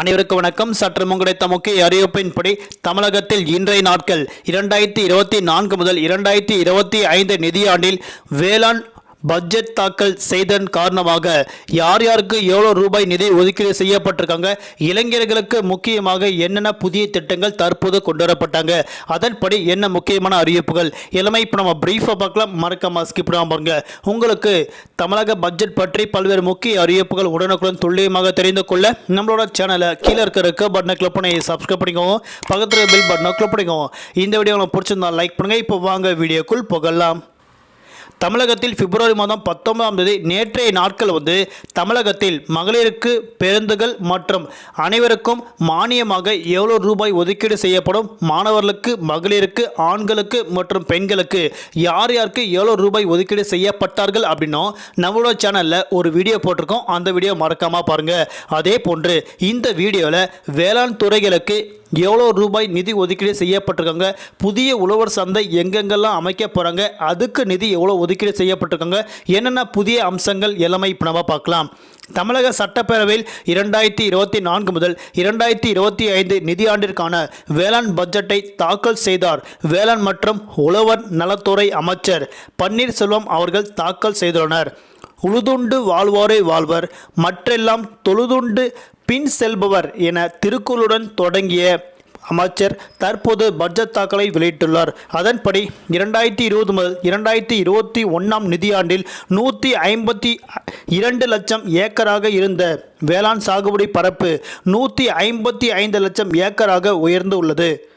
அனைவருக்கும் வணக்கம். சற்று முன்கிடைத்த முக்கிய அறிவிப்பின்படி தமிழகத்தில் இன்றைய நாட்கள் இரண்டாயிரத்தி இருபத்தி நான்கு முதல் இரண்டாயிரத்தி இருபத்தி ஐந்து நிதியாண்டில் வேளாண் பட்ஜெட் தாக்கல் செய்ததன் காரணமாக யார் யாருக்கு எவ்வளோ ரூபாய் நிதி ஒதுக்கீடு செய்யப்பட்டிருக்காங்க இளைஞர்களுக்கு முக்கியமாக என்னென்ன புதிய திட்டங்கள் தற்போது கொண்டு வரப்பட்டாங்க அதன்படி என்ன முக்கியமான அறிவிப்புகள் எல்லாமே இப்போ நம்ம பிரீஃபாக பார்க்கலாம் மறக்காம ஸ்கிப் பாருங்க. உங்களுக்கு தமிழக பட்ஜெட் பற்றி பல்வேறு முக்கிய அறிவிப்புகள் உடனுக்குடன் துல்லியமாக தெரிந்து கொள்ள நம்மளோட சேனலை கீழே இருக்க இருக்க பட்டனை கிளிக் பண்ணி சப்ஸ்கிரைப் பண்ணிக்கோங்க. பக்கத்தில் பில் பட்டனை கிளிக் பண்ணிக்கோங்க. இந்த வீடியோ உங்களுக்கு பிடிச்சிருந்தா லைக் பண்ணுங்கள் இப்போ வாங்க வீடியோக்குள் புகழலாம் தமிழகத்தில் பிப்ரவரி மாதம் பத்தொன்பதாம் தேதி நேற்றைய நாட்கள் வந்து தமிழகத்தில் மகளிருக்கு பேருந்துகள் மற்றும் அனைவருக்கும் மானியமாக எவ்வளோ ரூபாய் ஒதுக்கீடு செய்யப்படும்? மாணவர்களுக்கு மகளிருக்கு ஆண்களுக்கு மற்றும் பெண்களுக்கு யார் யாருக்கு எவ்வளோ ரூபாய் ஒதுக்கீடு செய்யப்பட்டார்கள் அப்படின்னும் நம்மளோட சேனலில் ஒரு வீடியோ போட்டிருக்கோம். அந்த வீடியோ மறக்காமல் பாருங்கள் அதே போன்று இந்த வீடியோவில் வேளாண் துறைகளுக்கு எவ்வளோ ரூபாய் நிதி ஒதுக்கீடு செய்யப்பட்டிருக்காங்க? புதிய உழவர் சந்தை எங்கெங்கெல்லாம் அமைக்க போகிறாங்க அதுக்கு நிதி எவ்வளோ ஒதுக்கீடு செய்யப்பட்டிருக்காங்க? என்னென்ன புதிய அம்சங்கள் எல்லாமே இப்போ நம்ம பார்க்கலாம். தமிழக சட்டப்பேரவையில் இரண்டாயிரத்தி இருபத்தி நான்கு முதல் இரண்டாயிரத்தி இருபத்தி ஐந்து நிதியாண்டிற்கான வேளாண் பட்ஜெட்டை தாக்கல் செய்தார் வேளாண் மற்றும் உழவர் நலத்துறை அமைச்சர் பன்னீர்செல்வம் அவர்கள் தாக்கல் செய்துள்ளனர். உழுதுண்டு வாழ்வாரே வாழ்வர் மற்றெல்லாம் தொழுதுண்டு பின் செல்பவர் என திருக்குறளுடன் தொடங்கிய அமைச்சர் தற்போது பட்ஜெட் தாக்கலை வெளியிட்டுள்ளார். அதன்படி இரண்டாயிரத்தி இருபது முதல் இரண்டாயிரத்தி இருபத்தி ஒன்றாம் நிதியாண்டில் நூற்றி ஐம்பத்தி இரண்டு லட்சம் ஏக்கராக இருந்த வேளாண் சாகுபடி பரப்பு நூற்றி ஐம்பத்தி ஐந்து லட்சம் ஏக்கராக உயர்ந்து உள்ளது.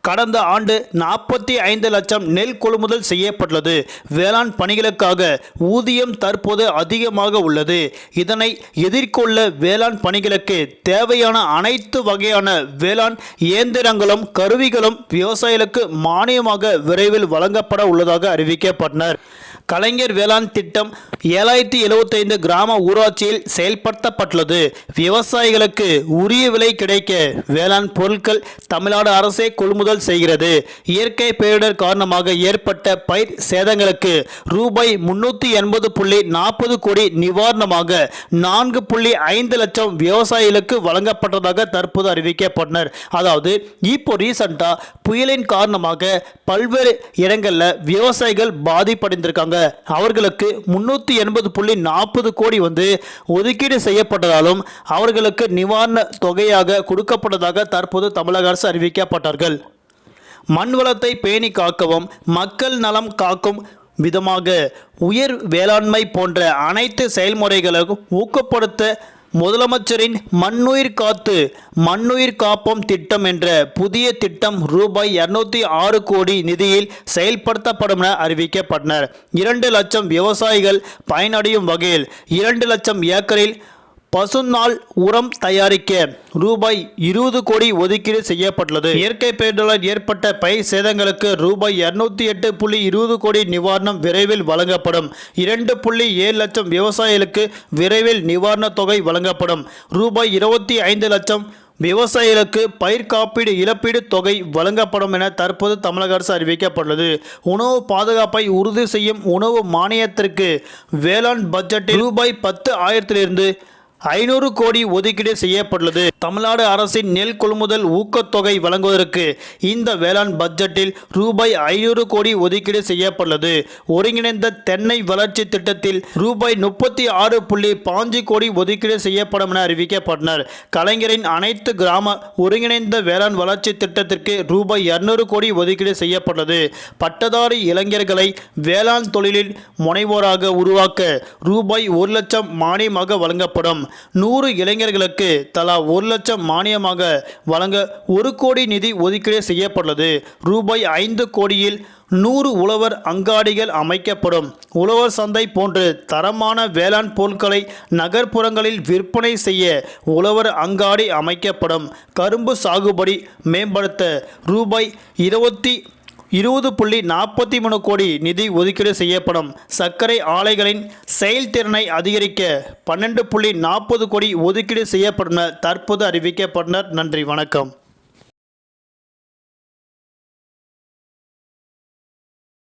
கடந்த ஆண்டு நாற்பத்தி ஐந்து லட்சம் நெல் கொள்முதல் செய்யப்பட்டுள்ளது. வேளாண் பணிகளுக்காக ஊதியம் தற்போது அதிகமாக உள்ளது. இதனை எதிர்கொள்ள வேளாண் பணிகளுக்கு தேவையான அனைத்து வகையான வேளாண் இயந்திரங்களும் கருவிகளும் விவசாயிகளுக்கு மானியமாக விரைவில் வழங்கப்பட உள்ளதாக அறிவிக்கப்பட்டனர். கலைஞர் வேளாண் திட்டம் ஏழாயிரத்தி எழுபத்தைந்து கிராம ஊராட்சியில் செயல்படுத்தப்பட்டுள்ளது. விவசாயிகளுக்கு உரிய விலை கிடைக்க வேளாண் பொருட்கள் தமிழ்நாடு அரசே கொள்முதல் செய்கிறது. இயற்கை பேரிடர் காரணமாக ஏற்பட்ட பயிர் சேதங்களுக்கு ரூபாய் முன்னூற்றி எண்பது புள்ளி நாற்பது கோடி நிவாரணமாக நான்கு புள்ளி ஐந்து லட்சம் விவசாயிகளுக்கு வழங்கப்பட்டதாக தற்போது அறிவிக்கப்பட்டனர். அதாவது இப்போ ரீசண்டாக புயலின் காரணமாக பல்வேறு இடங்களில் விவசாயிகள் பாதிப்படைந்திருக்காங்க. அவர்களுக்கு முன்னூற்றி எண்பது புள்ளி நாற்பது கோடி வந்து ஒதுக்கீடு செய்யப்பட்டதாலும் அவர்களுக்கு நிவாரண தொகையாக கொடுக்கப்பட்டதாக தற்போது தமிழக அரசு அறிவிக்கப்பட்டார்கள். மண் வளத்தை பேணி காக்கவும் மக்கள் நலம் காக்கும் விதமாக உயர் வேளாண்மை போன்ற அனைத்து செயல்முறைகளும் ஊக்கப்படுத்த முதலமைச்சரின் மண்ணுயிர் காத்து மண்ணுயிர் காப்போம் திட்டம் என்ற புதிய திட்டம் ரூபாய் இருநூத்தி ஆறு கோடி நிதியில் செயல்படுத்தப்படும் என அறிவிக்கப்பட்டனர். இரண்டு லட்சம் விவசாயிகள் பயனடையும் வகையில் இரண்டு லட்சம் ஏக்கரில் பசுநாள் உரம் தயாரிக்க ரூபாய் இருபது கோடி ஒதுக்கீடு செய்யப்பட்டுள்ளது. இயற்கை பேரிடரால் ஏற்பட்ட பயிர் சேதங்களுக்கு ரூபாய் இருநூத்தி எட்டு புள்ளி இருபது கோடி நிவாரணம் விரைவில் வழங்கப்படும். இரண்டு புள்ளி ஏழு லட்சம் விவசாயிகளுக்கு விரைவில் நிவாரணத் தொகை வழங்கப்படும். ரூபாய் இருபத்தி ஐந்து லட்சம் விவசாயிகளுக்கு பயிர் காப்பீடு இழப்பீடு தொகை வழங்கப்படும் என தற்போது தமிழக அரசு அறிவிக்கப்பட்டுள்ளது. உணவு பாதுகாப்பை உறுதி செய்யும் உணவு மானியத்திற்கு வேளாண் பட்ஜெட்டில் ரூபாய் பத்து ஆயிரத்திலிருந்து ஐநூறு கோடி ஒதுக்கீடு செய்யப்பட்டுள்ளது. தமிழ்நாடு அரசின் நெல் கொள்முதல் ஊக்கத்தொகை வழங்குவதற்கு இந்த வேளாண் பட்ஜெட்டில் ரூபாய் ஐநூறு கோடி ஒதுக்கீடு செய்யப்பட்டுள்ளது. ஒருங்கிணைந்த தென்னை வளர்ச்சி திட்டத்தில் ரூபாய் முப்பத்தி ஆறு புள்ளி பாஞ்சு கோடி ஒதுக்கீடு செய்யப்படும் என அறிவிக்கப்பட்டனர். கலைஞரின் அனைத்து கிராம ஒருங்கிணைந்த வேளாண் வளர்ச்சி திட்டத்திற்கு ரூபாய் இருநூறு கோடி ஒதுக்கீடு செய்யப்பட்டது பட்டதாரி இளைஞர்களை வேளாண் தொழிலில் முனைவோராக உருவாக்க ரூபாய் ஒரு லட்சம் மானியமாக வழங்கப்படும். நூறு இளைஞர்களுக்கு தலா ஒரு லட்சம் மானியமாக வழங்க ஒரு கோடி நிதி ஒதுக்கீடு செய்யப்பட்டுள்ளது. ரூபாய் ஐந்து கோடியில் நூறு உழவர் அங்காடிகள் அமைக்கப்படும். உழவர் சந்தை போன்று தரமான வேளாண் பொருட்களை நகர்ப்புறங்களில் விற்பனை செய்ய உழவர் அங்காடி அமைக்கப்படும். கரும்பு சாகுபடி மேம்படுத்த ரூபாய் இருபத்தி இருபது புள்ளி நாற்பத்தி மூணு கோடி நிதி ஒதுக்கீடு செய்யப்படும். சர்க்கரை ஆலைகளின் செயல்திறனை அதிகரிக்க பன்னெண்டு புள்ளி நாற்பது கோடி ஒதுக்கீடு செய்யப்படும் தற்போது அறிவிக்கப்பட்டனர். நன்றி வணக்கம்.